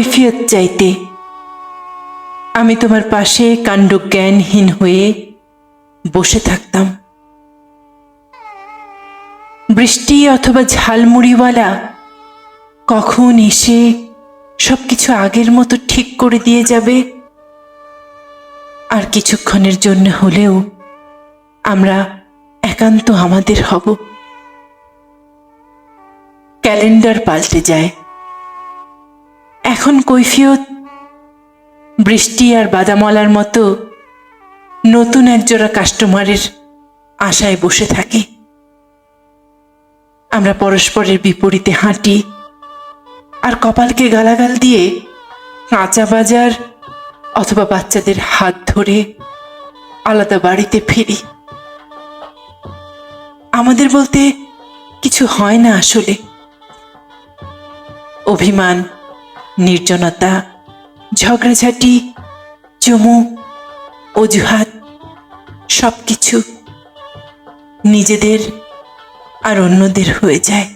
কৈফিয়ত চাইতে। আমি তোমার পাশে কাণ্ড জ্ঞানহীন হয়ে বসে থাকতাম। বৃষ্টি অথবা ঝালমুড়িওয়ালা কখন এসে সবকিছু আগের মতো ঠিক করে দিয়ে যাবে? আর কিছুক্ষণের জন্য হলেও আমরা একান্ত আমাদের হব। ক্যালেন্ডার পাল্টে যায়। এখন কৈফিয়ত, বৃষ্টি আর বাদামলার মতো নতুন একজোড়া কাস্টমারের আশায় বসে থাকি। আমরা পরস্পরের বিপরীতে হাঁটি আর কপালকে গালাগাল দিয়ে কাঁচা বাজার অথবা বাচ্চাদের হাত ধরে আলাদা বাড়িতে ফিরি। আমাদের বলতে কিছু হয় না আসলে। অভিমান নির্জনতা ঝগড়াঝাটি চুমু অজুহাত সব কিছু নিজেদের আর অন্যদের হয়ে যায়।